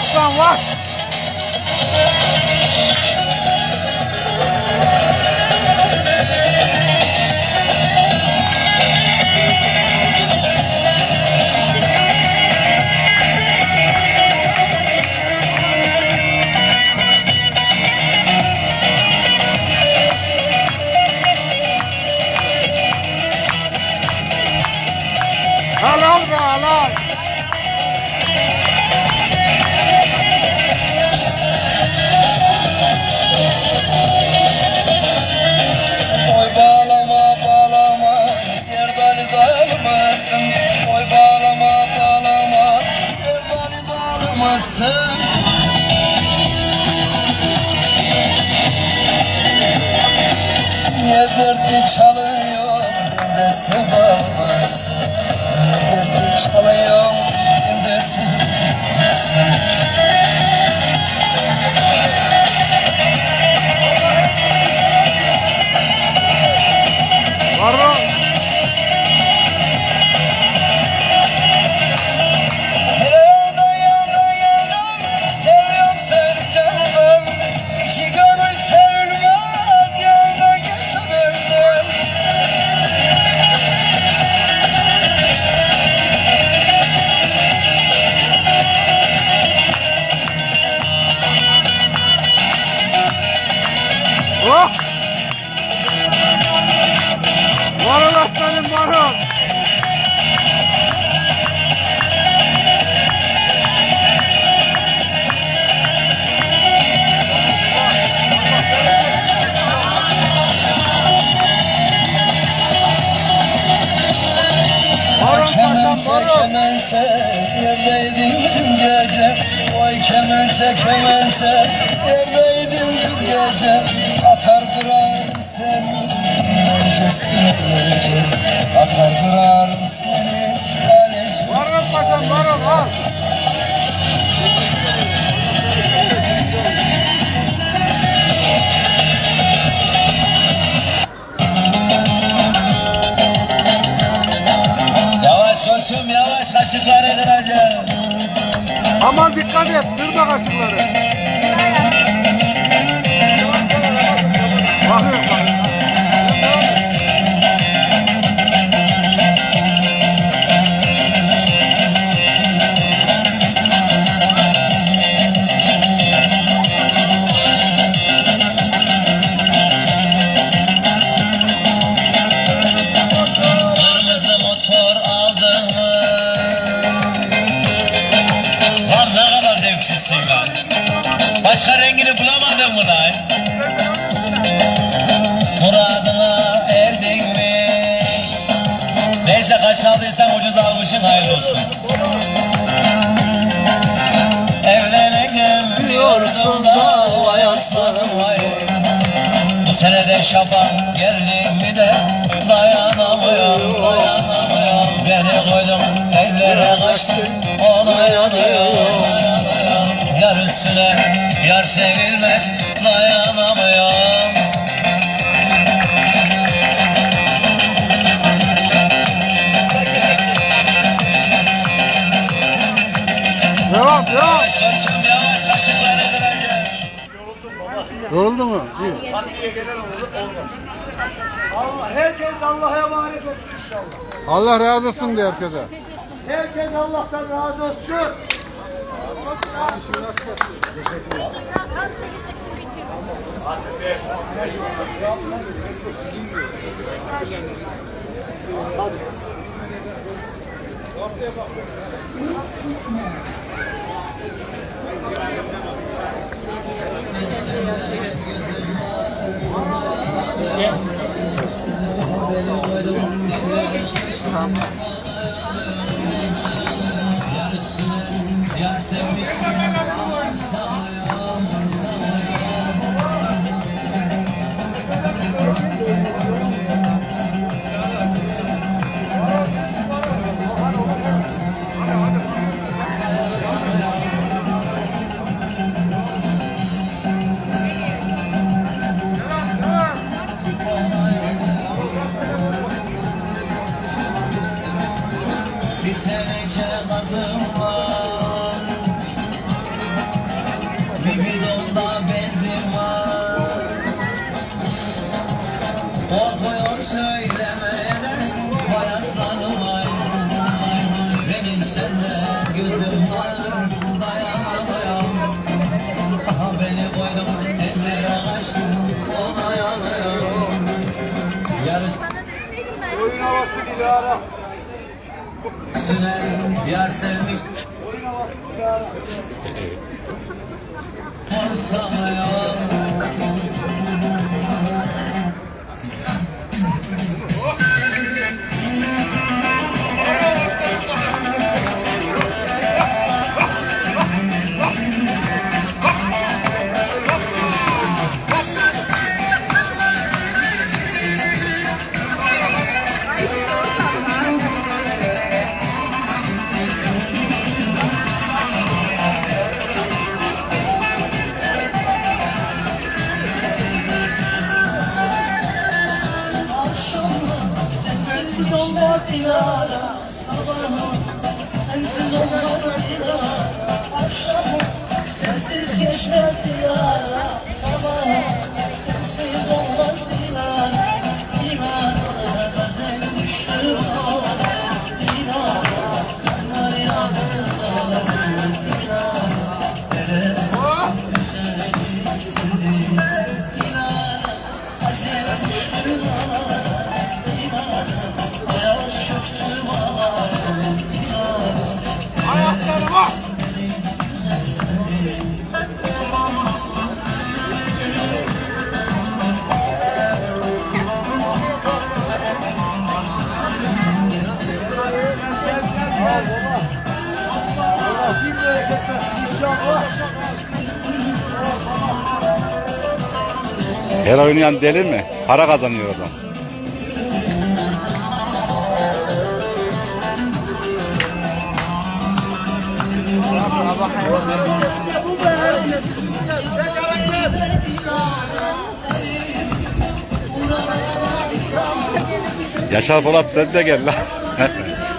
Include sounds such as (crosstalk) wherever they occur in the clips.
Watch, Kemençe Neredeydin dün gece. Vay kemençe kemençe Neredeydin dün gece. Atar durarım seni Öncesi. Önce Atar Aman dikkat et kırma kaşıkları. Şaban geldi mi de dayanamıyorum dayanamıyorum Beni koydum ellere kaçtım yanıyorum dayanamıyorum. Yar üstüne yar sevilmez dayanamıyorum Yoruldu mu? İyi. Allah herkes Allah'a emanet olsun inşallah. Allah razı olsun de herkese. Herkes Allah'tan razı olsun. Gel. Tamam. Bir teneke var. Bir bidonda var. Korkuyorum söylemeden Vay aslanım Benim senden gözüm var Dayanamıyorum. Aha beni koydum ellere kaçtım Ona Yarış Oyun havası Dilara sürer yar sevmiş. Oyun (laughs) havası Sensiz olmaz Dilara sabahım Sensiz olmaz Dilara akşamım Sensiz geçmez Dilara sabahım Her oynayan deli mi? Para kazanıyor adam. Yaşar Polat sen de gel lan. (laughs)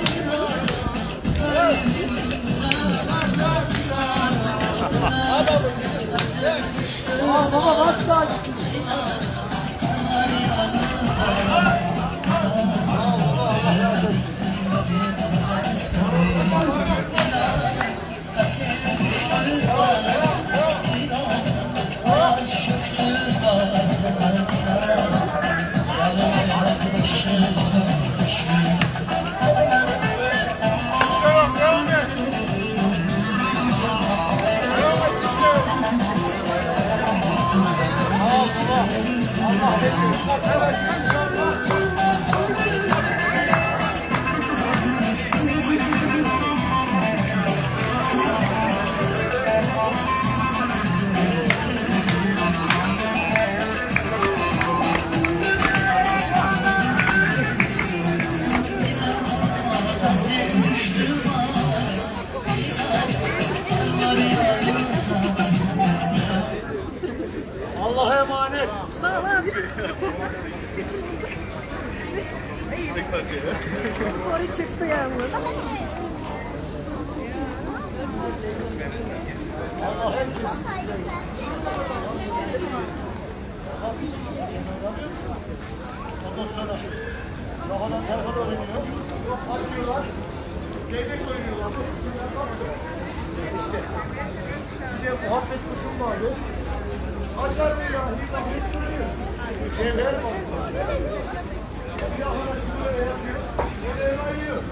Emanet. Story çıktı yalnız. Ondan sonra kafadan tarafa doğru iniyor. Yok açıyorlar. Zeybek oynuyorlar. İşte. Bir de muhabbet kısım vardı. Açar mı ya? Hep duruyor. Cevher var. Bir arkadaş böyle yapıyor. Böyle yiyor.